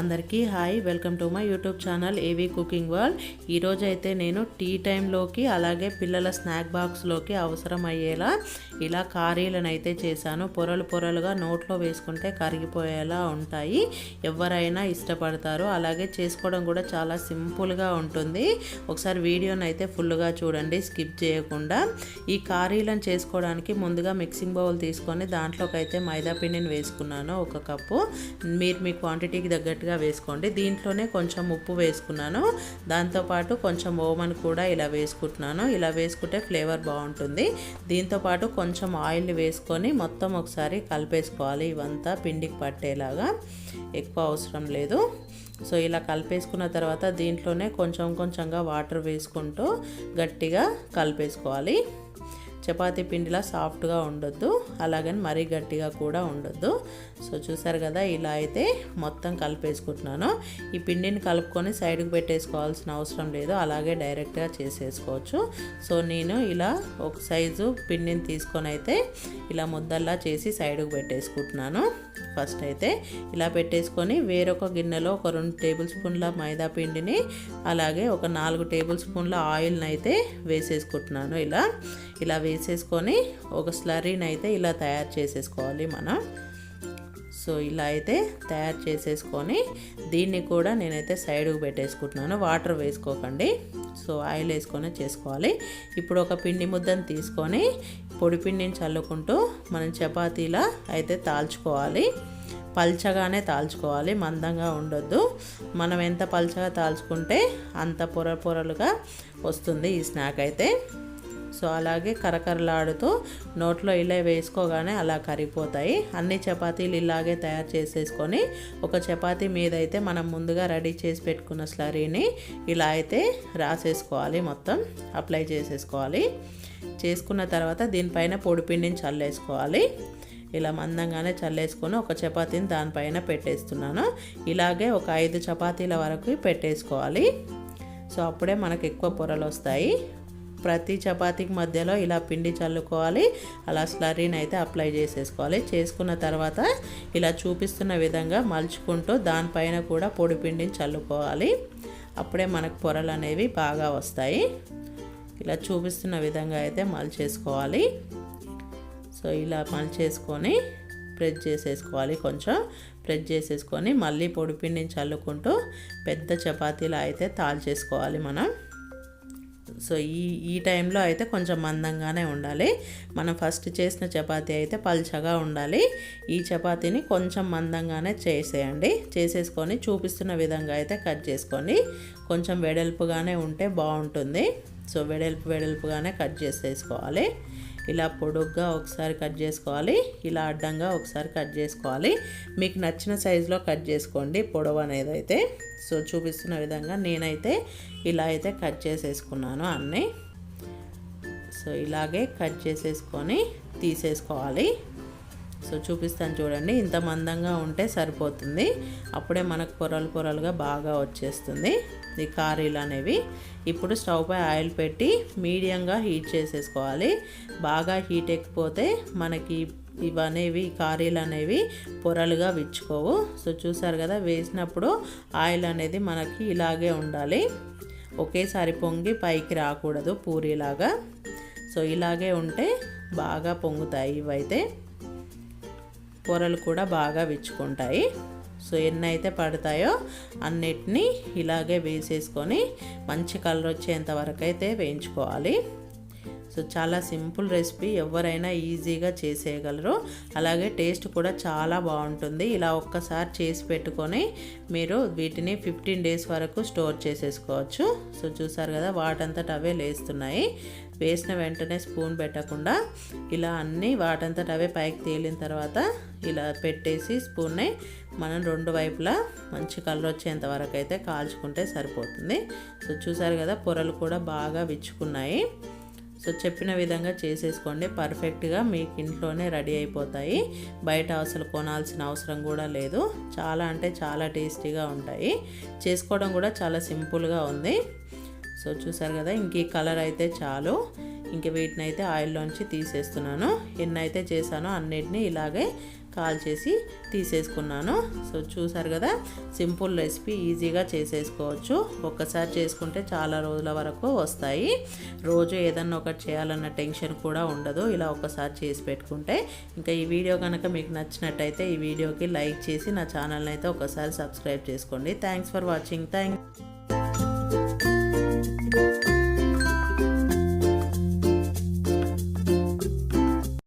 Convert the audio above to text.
అందరికీ hi welcome to my YouTube channel AV cooking world ఈరోజు అయితే నేను టీ టైంలోకి అలాగే పిల్లల స్నాక్ బాక్స్లోకి అవసరం అయ్యేలా ఇలా కారీలను అయితే చేశాను. పొరలు పొరలుగా నోట్లో వేసుకుంటే కరిగిపోయేలా ఉంటాయి. ఎవరైనా ఇష్టపడతారు. అలాగే చేసుకోవడం కూడా చాలా సింపుల్గా ఉంటుంది. ఒకసారి వీడియోని అయితే ఫుల్గా చూడండి స్కిప్ చేయకుండా. ఈ కారీలను చేసుకోవడానికి ముందుగా మిక్సింగ్ బౌల్ తీసుకొని దాంట్లోకి అయితే మైదా పిండిని వేసుకున్నాను ఒక కప్పు. మీరు మీ క్వాంటిటీకి నీట్గా వేసుకోండి. దీంట్లోనే కొంచెం ఉప్పు వేసుకున్నాను. దాంతోపాటు కొంచెం ఓమన్ కూడా ఇలా వేసుకుంటున్నాను. ఇలా వేసుకుంటే ఫ్లేవర్ బాగుంటుంది. దీంతోపాటు కొంచెం ఆయిల్ వేసుకొని మొత్తం ఒకసారి కలిపేసుకోవాలి. ఇవంతా పిండికి పట్టేలాగా ఎక్కువ అవసరం లేదు. సో ఇలా కలిపేసుకున్న తర్వాత దీంట్లోనే కొంచెం కొంచెంగా వాటర్ వేసుకుంటూ గట్టిగా కలిపేసుకోవాలి. చపాతీ పిండిలా సాఫ్ట్గా ఉండొద్దు. అలాగని మరీ గట్టిగా కూడా ఉండొద్దు. సో చూసారు కదా ఇలా అయితే మొత్తం కలిపేసుకుంటున్నాను. ఈ పిండిని కలుపుకొని సైడ్కి పెట్టేసుకోవాల్సిన అవసరం లేదు. అలాగే డైరెక్ట్గా చేసేసుకోవచ్చు. సో నేను ఇలా ఒక సైజు పిండిని తీసుకొని అయితే ఇలా ముద్దల్లా చేసి సైడ్కి పెట్టేసుకుంటున్నాను. ఫస్ట్ అయితే ఇలా పెట్టేసుకొని వేరొక గిన్నెలో ఒక రెండు టేబుల్ స్పూన్ల మైదా పిండిని అలాగే ఒక నాలుగు టేబుల్ స్పూన్ల ఆయిల్ని అయితే వేసేసుకుంటున్నాను ఇలా. ఇలా వేసేసుకొని ఒక స్లరీని అయితే ఇలా తయారు చేసేసుకోవాలి మనం. సో ఇలా అయితే తయారు చేసేసుకొని దీన్ని కూడా నేనైతే సైడ్కి పెట్టేసుకుంటున్నాను. వాటర్ వేసుకోకండి. సో ఆయిల్ వేసుకొని చేసుకోవాలి. ఇప్పుడు ఒక పిండి ముద్దను తీసుకొని పొడి పిండిని చల్లుకుంటూ మనం చపాతీలా అయితే తాల్చుకోవాలి. పల్చగానే తాల్చుకోవాలి. మందంగా ఉండొద్దు. మనం ఎంత పల్చగా తాల్చుకుంటే అంత పొర పొరలుగా వస్తుంది ఈ స్నాక్ అయితే. సో అలాగే కరకరలాడుతూ నోట్లో ఇలా వేసుకోగానే అలా కరిగిపోతాయి. అన్ని చపాతీలు ఇలాగే తయారు చేసేసుకొని ఒక చపాతీ మీద అయితే మనం ముందుగా రెడీ చేసి పెట్టుకున్న స్లరీని ఇలా అయితే రాసేసుకోవాలి మొత్తం అప్లై చేసేసుకోవాలి. చేసుకున్న తర్వాత దీనిపైన పొడిపిండిని చల్లేసుకోవాలి. ఇలా మందంగానే చల్లేసుకొని ఒక చపాతీని దానిపైన పెట్టేస్తున్నాను. ఇలాగే ఒక ఐదు చపాతీల వరకు పెట్టేసుకోవాలి. సో అప్పుడే మనకు ఎక్కువ పొరలు వస్తాయి. ప్రతి చపాతీకి మధ్యలో ఇలా పిండి చల్లుకోవాలి. అలా స్లరీని అయితే అప్లై చేసేసుకోవాలి. చేసుకున్న తర్వాత ఇలా చూపిస్తున్న విధంగా మలుచుకుంటూ దానిపైన కూడా పొడి పిండిని చల్లుకోవాలి. అప్పుడే మనకు పొరలు అనేవి బాగా వస్తాయి. ఇలా చూపిస్తున్న విధంగా అయితే మలిచేసుకోవాలి. సో ఇలా మలిచేసుకొని ప్రెస్ చేసేసుకోవాలి కొంచెం. ప్రెస్ చేసేసుకొని మళ్ళీ పొడి పిండిని చల్లుకుంటూ పెద్ద చపాతీలా అయితే తాల్చేసుకోవాలి మనం. సో ఈ ఈ టైంలో అయితే కొంచెం మందంగానే ఉండాలి. మనం ఫస్ట్ చేసిన చపాతీ అయితే పల్చగా ఉండాలి. ఈ చపాతీని కొంచెం మందంగానే చేసేయండి. చేసేసుకొని చూపిస్తున్న విధంగా అయితే కట్ చేసుకోండి. కొంచెం వెడల్పుగానే ఉంటే బాగుంటుంది. సో వెడల్పు వెడల్పుగానే కట్ చేసేసుకోవాలి. ఇలా పొడుగ్గా ఒకసారి కట్ చేసుకోవాలి ఇలా అడ్డంగా ఒకసారి కట్ చేసుకోవాలి. మీకు నచ్చిన సైజులో కట్ చేసుకోండి పొడవు అనేది అయితే. సో చూపిస్తున్న విధంగా నేనైతే ఇలా అయితే కట్ చేసేసుకున్నాను అన్నీ. సో ఇలాగే కట్ చేసేసుకొని తీసేసుకోవాలి. సో చూపిస్తాను చూడండి. ఇంత మందంగా ఉంటే సరిపోతుంది. అప్పుడే మనకు పొరలు పొరలుగా బాగా వచ్చేస్తుంది. ఈ కారీలు అనేవి. ఇప్పుడు స్టవ్ పై ఆయిల్ పెట్టి మీడియంగా హీట్ చేసేసుకోవాలి. బాగా హీట్ ఎక్కిపోతే మనకి ఇవనేవి కారీలు అనేవి పొరలుగా విచ్చుకోవు. సో చూసారు కదా వేసినప్పుడు ఆయిల్ అనేది మనకి ఇలాగే ఉండాలి. ఒకేసారి పొంగి పైకి రాకూడదు పూరీలాగా. సో ఇలాగే ఉంటే బాగా పొంగుతాయి ఇవైతే. పొరలు కూడా బాగా విచ్చుకుంటాయి. సో ఎన్ని అయితే పడతాయో అన్నిటినీ ఇలాగే వేసేసుకొని మంచి కలర్ వచ్చేంత వరకు అయితే వేయించుకోవాలి. సో చాలా సింపుల్ రెసిపీ ఎవరైనా ఈజీగా చేసేయగలరు. అలాగే టేస్ట్ కూడా చాలా బాగుంటుంది. ఇలా ఒక్కసారి చేసి పెట్టుకొని మీరు వీటిని ఫిఫ్టీన్ డేస్ వరకు స్టోర్ చేసేసుకోవచ్చు. సో చూసారు కదా వాటంతట అవే లేస్తున్నాయి. వేసిన వెంటనే స్పూన్ పెట్టకుండా ఇలా అన్నీ వాటంతట అవే పైకి తేలిన తర్వాత ఇలా పెట్టేసి స్పూన్ని మనం రెండు వైపులా మంచి కలర్ వచ్చేంత వరకు అయితే కాల్చుకుంటే సరిపోతుంది. సో చూసారు కదా పొరలు కూడా బాగా విచ్చుకున్నాయి. సో చెప్పిన విధంగా చేసేసుకోండి. పర్ఫెక్ట్గా మీకు ఇంట్లోనే రెడీ అయిపోతాయి. బయట అసలు కొనాల్సిన అవసరం కూడా లేదు. చాలా అంటే చాలా టేస్టీగా ఉంటాయి. చేసుకోవడం కూడా చాలా సింపుల్గా ఉంది. సో చూసారు కదా ఇంక ఈ కలర్ అయితే చాలు. ఇంక వీటిని అయితే ఆయిల్లోంచి తీసేస్తున్నాను. ఎన్నైతే చేశానో అన్నిటినీ ఇలాగే కాల్ చేసి తీసేసుకున్నాను. సో చూసారు కదా సింపుల్ రెసిపీ ఈజీగా చేసేసుకోవచ్చు. ఒక్కసారి చేసుకుంటే చాలా రోజుల వరకు వస్తాయి. రోజు ఏదన్నా ఒకటి చేయాలన్న టెన్షన్ కూడా ఉండదు. ఇలా ఒక్కసారి చేసి పెట్టుకుంటే ఇంకా ఈ వీడియో కనుక మీకు నచ్చినట్టయితే ఈ వీడియోకి లైక్ చేసి నా ఛానల్ని అయితే ఒకసారి సబ్స్క్రైబ్ చేసుకోండి. Thanks for watching. థ్యాంక్